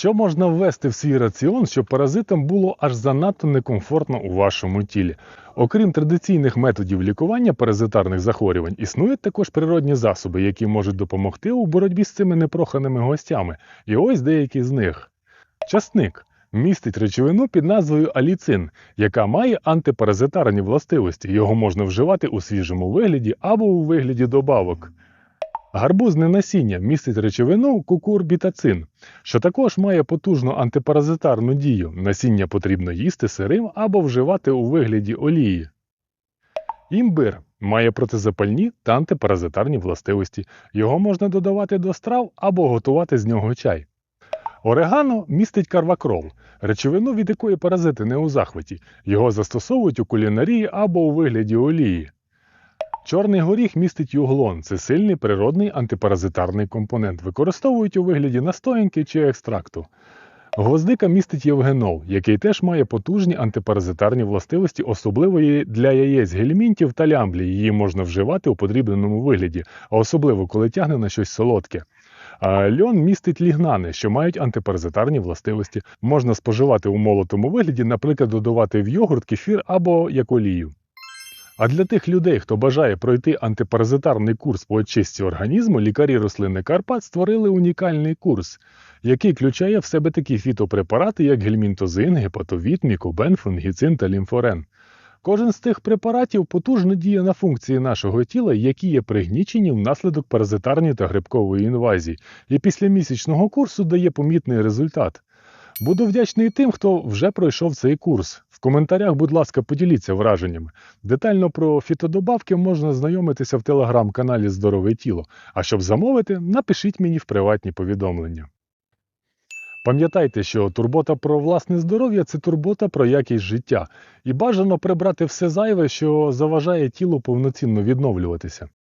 Що можна ввести в свій раціон, щоб паразитам було аж занадто некомфортно у вашому тілі? Окрім традиційних методів лікування паразитарних захворювань, існують також природні засоби, які можуть допомогти у боротьбі з цими непроханими гостями. І ось деякі з них. Часник містить речовину під назвою аліцин, яка має антипаразитарні властивості. Його можна вживати у свіжому вигляді або у вигляді добавок. Гарбузне насіння містить речовину кукурбітацин, що також має потужну антипаразитарну дію. Насіння потрібно їсти сирим або вживати у вигляді олії. Імбир має протизапальні та антипаразитарні властивості. Його можна додавати до страв або готувати з нього чай. Орегано містить карвакрол, речовину, від якої паразити не у захваті. Його застосовують у кулінарії або у вигляді олії. Чорний горіх містить юглон це сильний природний антипаразитарний компонент. Використовують у вигляді настоянки чи екстракту. Гвоздика містить євгенол, який теж має потужні антипаразитарні властивості, особливо для яєць гельмінтів та лямблі. Її можна вживати у подрібненому вигляді, а особливо коли тягне на щось солодке. А льон містить лігнани, що мають антипаразитарні властивості. Можна споживати у молотому вигляді, наприклад, додавати в йогурт, кефір або як олію. А для тих людей, хто бажає пройти антипаразитарний курс по очистці організму, лікарі рослини Карпат створили унікальний курс, який включає в себе такі фітопрепарати, як гельмінтозин, гепатовіт, мікобен, фунгіцин та лімфорен. Кожен з тих препаратів потужно діє на функції нашого тіла, які є пригнічені внаслідок паразитарної та грибкової інвазії, і після місячного курсу дає помітний результат. Буду вдячний тим, хто вже пройшов цей курс. Коментарях, будь ласка, поділіться враженнями. Детально про фітодобавки можна знайомитися в телеграм-каналі Здорове тіло. А щоб замовити, напишіть мені в приватні повідомлення. Пам'ятайте, що турбота про власне здоров'я це турбота про якість життя, і бажано прибрати все зайве, що заважає тілу повноцінно відновлюватися.